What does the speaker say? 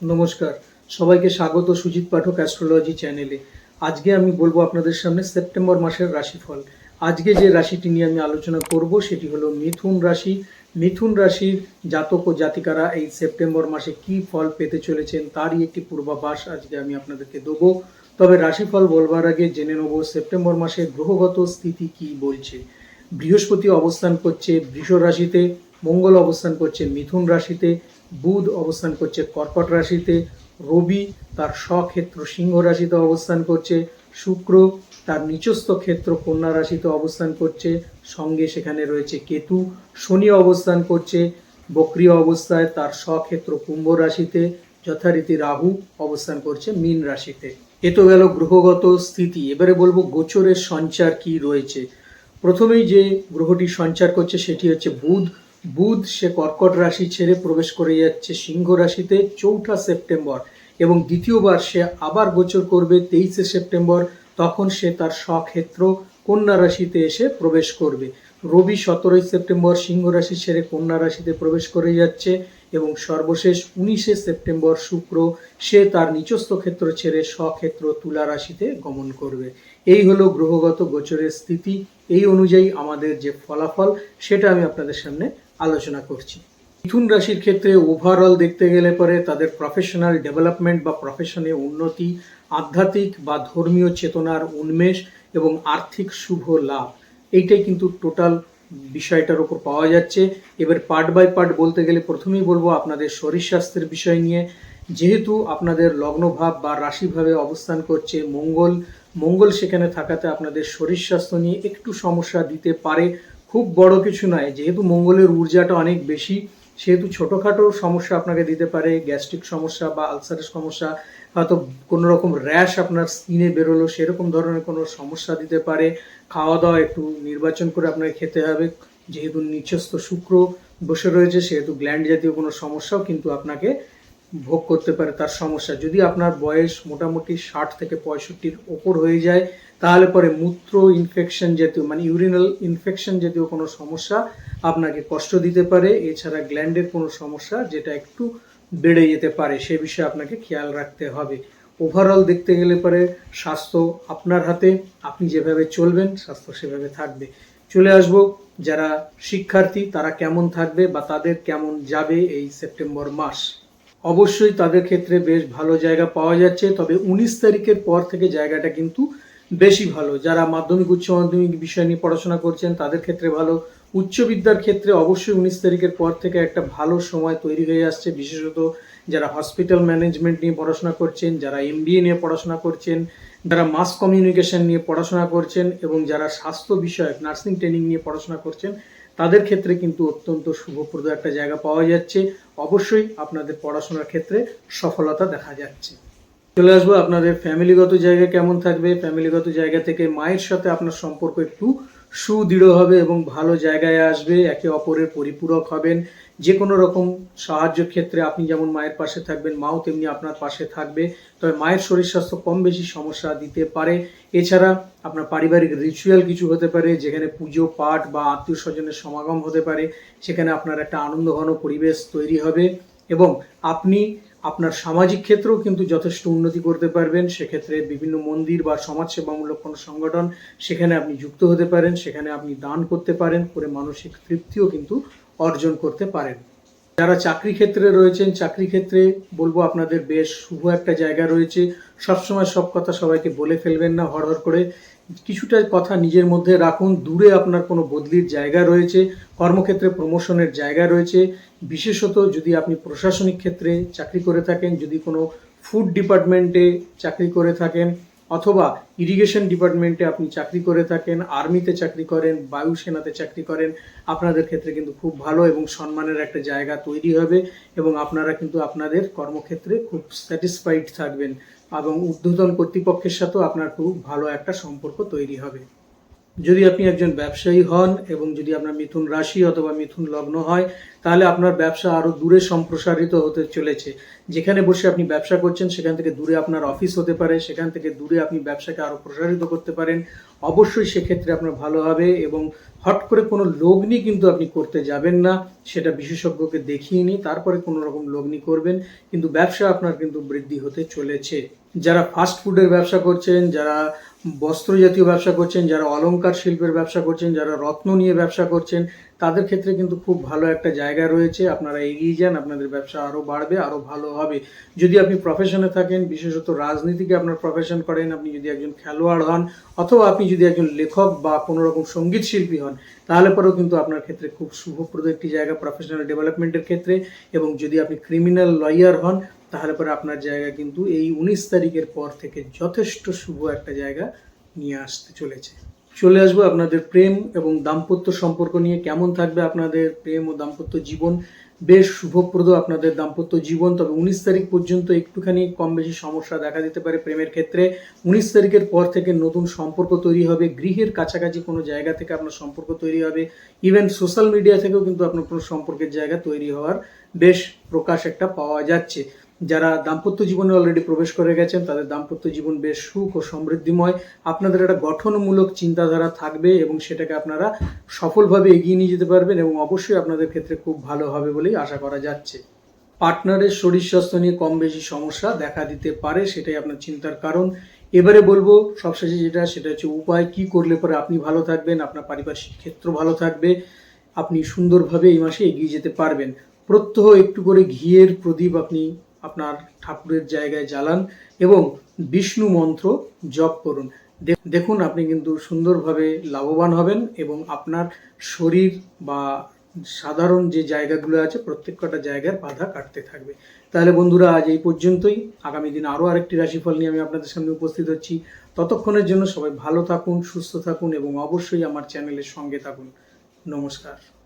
নমস্কার। সবাইকে স্বাগত সুজিত পাঠক অ্যাস্ট্রোলজি চ্যানেলে আজকে আমি বলব আপনাদের সামনে সেপ্টেম্বর মাসের রাশিফল। আজকে যে রাশিটি নিয়ে আমি আলোচনা করব সেটি হলো মিথুন রাশি। মিথুন রাশির জাতক ও জাতিকারা এই সেপ্টেম্বর মাসে কি ফল পেতে চলেছেন তারই একটি পূর্বাভাস আজকে আমি আপনাদেরকে দেবো। তবে রাশিফল বলবার আগে জেনে নেব সেপ্টেম্বর মাসে গ্রহগত স্থিতি কি বলছে। বৃহস্পতি অবস্থান করছে বৃষ রাশিতে, মঙ্গল অবস্থান করছে মিথুন রাশিতে বুধ অবস্থান করছে কর্কট রাশিতে, রবি তার স্বক্ষেত্র সিংহ রাশিতে অবস্থান করছে, শুক্র তার নিচস্থ ক্ষেত্র কন্যা রাশিতে অবস্থান করছে, সঙ্গে সেখানে রয়েছে কেতু, শনি অবস্থান করছে বক্রিয় অবস্থায় তার স্বক্ষেত্র কুম্ভ রাশিতে, যথারীতি রাহু অবস্থান করছে মীন রাশিতে। এ তো গেল গ্রহগত স্থিতি। এবারে বলব গোচরের সঞ্চার কি রয়েছে। প্রথমেই যে গ্রহটি সঞ্চার করছে সেটি হচ্ছে বুধ। বুধ সে কর্কট রাশি ছেড়ে প্রবেশ করে যাচ্ছে সিংহ রাশিতে চৌঠা সেপ্টেম্বর এবং দ্বিতীয়বার সে আবার গোচর করবে তেইশে সেপ্টেম্বর। তখন সে তার স্বক্ষেত্র কন্যা রাশিতে এসে প্রবেশ করবে। রবি সতেরোই সেপ্টেম্বর সিংহ রাশি ছেড়ে কন্যা রাশিতে প্রবেশ করে যাচ্ছে এবং সর্বশেষ উনিশে সেপ্টেম্বর শুক্র সে তার নিচস্থ ক্ষেত্র ছেড়ে স্বক্ষেত্র তুলা রাশিতে গমন করবে। এই হলো গ্রহগত গোচরের স্থিতি। এই অনুযায়ী আমাদের যে ফলাফল, সেটা আমি আপনাদের সামনে আলোচনা করছি। মিথুন রাশির ক্ষেত্রে ওভারঅল দেখতে গেলে পরে তাদের প্রফেশনাল ডেভেলপমেন্ট বা প্রফেশনে উন্নতি, আধ্যাত্মিক বা ধর্মীয় চেতনার উন্মেষ এবং আর্থিক শুভ লাভ, এইটাই কিন্তু টোটাল বিষয়টার উপর পাওয়া যাচ্ছে। এবার পার্ট বাই পার্ট বলতে গেলে প্রথমেই বলব আপনাদের শরীর স্বাস্থ্যের বিষয় নিয়ে। যেহেতু আপনাদের লগ্নভাব বা রাশিভাবে অবস্থান করছে মঙ্গল মঙ্গল সেখানে থাকাতে আপনাদের শরীর স্বাস্থ্য নিয়ে একটু সমস্যা দিতে পারে। খুব বড় কিছু নয় যেহেতু মঙ্গলের ঊর্জাটা অনেক বেশি, সেহেতু ছোটোখাটো সমস্যা আপনাকে দিতে পারে, গ্যাস্ট্রিক সমস্যা বা আলসারের সমস্যা, হয়তো কোনো রকম র্যাশ আপনার স্কিনে বেরোলো, সেরকম ধরনের কোনো সমস্যা দিতে পারে। খাওয়া দাওয়া একটু নির্বাচন করে আপনাকে খেতে হবে। যেহেতু নিচস্থ শুক্র বসে রয়েছে, সেহেতু গ্ল্যান্ড জাতীয় কোনো সমস্যাও কিন্তু আপনাকে ভোগ করতে পারে তার সমস্যা। যদি আপনার বয়স মোটামুটি ষাট থেকে পঁয়ষট্টির ওপর হয়ে যায়, তাহলে পরে মূত্র ইনফেকশন জাতীয় মানে ইউরিনাল ইনফেকশন জাতীয় কোনো সমস্যা আপনাকে কষ্ট দিতে পারে। এছাড়া গ্ল্যান্ডের কোনো সমস্যা যেটা একটু বেড়ে যেতে পারে, সে বিষয়ে আপনাকে খেয়াল রাখতে হবে। ওভারঅল দেখতে গেলে পরে স্বাস্থ্য আপনার হাতে, আপনি যেভাবে চলবেন, স্বাস্থ্য সেভাবে থাকবে। চলে আসব যারা শিক্ষার্থী, তারা কেমন থাকবে বা তাদের কেমন যাবে এই সেপ্টেম্বর মাস। অবশ্যই তাদের ক্ষেত্রে বেশ ভালো জায়গা পাওয়া যাচ্ছে, তবে উনিশ তারিখের পর থেকে জায়গাটা কিন্তু বেশি ভালো। যারা মাধ্যমিক, উচ্চ মাধ্যমিক বিষয় নিয়ে পড়াশোনা করছেন, তাদের ক্ষেত্রে ভালো। উচ্চ বিদ্যার ক্ষেত্রে অবশ্যই উনিশ তারিখের পর থেকে একটা ভালো সময় তৈরি হয়ে আসছে। বিশেষত যারা হসপিটাল ম্যানেজমেন্ট নিয়ে পড়াশোনা করছেন, যারা এমবিএ নিয়ে পড়াশোনা করছেন, যারা মাস কমিউনিকেশন নিয়ে পড়াশোনা করছেন, এবং যারা স্বাস্থ্য বিষয়ক নার্সিং ট্রেনিং নিয়ে পড়াশোনা করছেন তাদের ক্ষেত্রে কিন্তু অত্যন্ত শুভপ্রদ একটা জায়গা পাওয়া যাচ্ছে। অবশ্যই আপনাদের পড়াশোনার ক্ষেত্রে সফলতা দেখা যাচ্ছে। চলে আসব আপনাদের ফ্যামিলিগত জায়গা কেমন থাকবে? ফ্যামিলিগত জায়গা থেকে মায়ের সাথে আপনার সম্পর্ক একটু সুদৃঢ় হবে এবং ভালো জায়গায় আসবে। একে অপরের পরিপূরক হবেন। যে কোনো রকম সাহায্য ক্ষেত্রে আপনি যেমন মায়ের পাশে থাকবেন, মাও তেমনি আপনার পাশে থাকবে। তবে মায়ের শরীর স্বাস্থ্য কম বেশি সমস্যা দিতে পারে। এছাড়া আপনার পারিবারিক রিচুয়াল কিছু হতে পারে, যেখানে পুজো, পাঠ বা আত্মীয় স্বজনের সমাগম হতে পারে। সেখানে আপনার একটা আনন্দঘন পরিবেশ তৈরি হবে। এবং আপনি আপনার সামাজিক ক্ষেত্রেও কিন্তু যথেষ্ট উন্নতি করতে পারবেন। সেক্ষেত্রে বিভিন্ন মন্দির বা সমাজসেবামূলক কোনো সংগঠন সেখানে আপনি যুক্ত হতে পারেন, সেখানে আপনি দান করতে পারেন, করে মানসিক তৃপ্তিও কিন্তু অর্জন করতে পারেন। যারা চাকরি ক্ষেত্রে রয়েছেন, চাকরি ক্ষেত্রে বলব আপনাদের বেশ শুভ একটা জায়গা রয়েছে। সবসময় সব কথা সবাইকে বলে ফেলবেন না হড়হড় করে। কিছুটা কথা নিজের মধ্যে রাখুন, দূরে আপনার কোনো বদলির জায়গা রয়েছে, কর্মক্ষেত্রে প্রমোশনের জায়গা রয়েছে। বিশেষত যদি আপনি প্রশাসনিক ক্ষেত্রে চাকরি করে থাকেন, যদি কোনো ফুড ডিপার্টমেন্টে চাকরি করে থাকেন অথবা ইরিগেশন ডিপার্টমেন্টে আপনি চাকরি করে থাকেন আর্মিতে চাকরি করেন, বায়ুসেনাতে চাকরি করেন, আপনাদের ক্ষেত্রে কিন্তু খুব ভালো এবং সম্মানের একটা জায়গা তৈরি হবে এবং আপনারা কিন্তু আপনাদের কর্মক্ষেত্রে খুব স্যাটিসফাইড থাকবেন এবং ঊর্ধ্বতন কর্তৃপক্ষের সাথেও আপনার খুব ভালো একটা সম্পর্ক তৈরি হবে। যদি আপনি একজন ব্যবসায়ী হন এবং যদি আপনার মিথুন রাশি অথবা মিথুন লগ্ন হয়, তাহলে আপনার ব্যবসা আরও দূরে সম্প্রসারিত হতে চলেছে। যেখানে বসে আপনি ব্যবসা করছেন, সেখান থেকে দূরে আপনার অফিস হতে পারে, সেখান থেকে দূরে আপনি ব্যবসাকে আরও প্রসারিত করতে পারেন। অবশ্যই সেক্ষেত্রে আপনার ভালো হবে এবং হট করে কোনো লগ্নি কিন্তু আপনি করতে যাবেন না, সেটা বিশেষজ্ঞকে দেখিয়ে নিয়ে তারপরে কোনো রকম লগ্নি করবেন, কিন্তু ব্যবসা আপনার কিন্তু বৃদ্ধি হতে চলেছে। যারা ফাস্ট ফুডের ব্যবসা করছেন, যারা বস্ত্র জাতীয় ব্যবসা করছেন, যারা অলঙ্কার শিল্পের ব্যবসা করছেন, যারা রত্ন নিয়ে ব্যবসা করছেন তাদের ক্ষেত্রে কিন্তু খুব ভালো একটা জায়গা রয়েছে। আপনারা এগিয়ে যান, আপনাদের ব্যবসা আরও বাড়বে আরও ভালো হবে। যদি আপনি প্রফেশনে থাকেন, বিশেষত রাজনীতিকে আপনার প্রফেশন করেন, আপনি যদি একজন খেলোয়াড় হন, অথবা আপনি যদি একজন লেখক বা কোনো রকম সংগীত শিল্পী হন, তাহলে পরেও কিন্তু আপনার ক্ষেত্রে খুব শুভপ্রদ একটি জায়গা প্রফেশনাল ডেভেলপমেন্টের ক্ষেত্রে। এবং যদি আপনি ক্রিমিনাল লয়ার হন, তাহলে পরে আপনার জায়গা কিন্তু এই উনিশ তারিখের পর থেকে যথেষ্ট শুভ একটা জায়গা নিয়ে আসতে চলেছে। চলে আসব আপনাদের প্রেম এবং দাম্পত্য সম্পর্ক নিয়ে। কেমন থাকবে আপনাদের প্রেম ও দাম্পত্য জীবন? বেশ শুভপ্রদ আপনাদের দাম্পত্য জীবন। তবে উনিশ তারিখ পর্যন্ত একটুখানি কম বেশি সমস্যা দেখা দিতে পারে প্রেমের ক্ষেত্রে। উনিশ তারিখের পর থেকে নতুন সম্পর্ক তৈরি হবে। গৃহের কাছাকাছি কোনো জায়গা থেকে আপনার সম্পর্ক তৈরি হবে। ইভেন সোশ্যাল মিডিয়া থেকেও কিন্তু আপনার কোনো সম্পর্কের জায়গা তৈরি হওয়ার বেশ প্রকাশ একটা পাওয়া যাচ্ছে। যারা দাম্পত্য জীবনে অলরেডি প্রবেশ করে গেছেন, তাদের দাম্পত্য জীবন বেশ সুখ ও সমৃদ্ধিময়। আপনাদের একটা গঠনমূলক চিন্তাধারা থাকবে এবং সেটাকে আপনারা সফলভাবে এগিয়ে নিয়ে যেতে পারবেন এবং অবশ্যই আপনাদের ক্ষেত্রে খুব ভালো হবে বলেই আশা করা যাচ্ছে। পার্টনারের শরীর স্বাস্থ্য নিয়ে কম বেশি সমস্যা দেখা দিতে পারে, সেটাই আপনার চিন্তার কারণ। এবারে বলব, সবশেষে যেটা, সেটা হচ্ছে উপায় কি করলে পরে আপনি ভালো থাকবেন, আপনার পারিপার্শ্বিক ক্ষেত্র ভালো থাকবে, আপনি সুন্দরভাবে এই মাসে এগিয়ে যেতে পারবেন। প্রত্যহ একটু করে ঘিয়ের প্রদীপ আপনি আপনার ঠাকুরের জায়গায় জ্বালান এবং বিষ্ণু মন্ত্র জপ করুন। দেখুন আপনি কিন্তু সুন্দরভাবে লাভবান হবেন এবং আপনার শরীর বা সাধারণ যে জায়গাগুলো আছে প্রত্যেকটা জায়গার বাধা কাটতে থাকবে। তাহলে বন্ধুরা, আজ এই পর্যন্তই। আগামী দিন আরও আরেকটি রাশিফল নিয়ে আমি আপনাদের সামনে উপস্থিত হচ্ছি। ততক্ষণের জন্য সবাই ভালো থাকুন, সুস্থ থাকুন এবং অবশ্যই আমার চ্যানেলের সঙ্গে থাকুন। নমস্কার।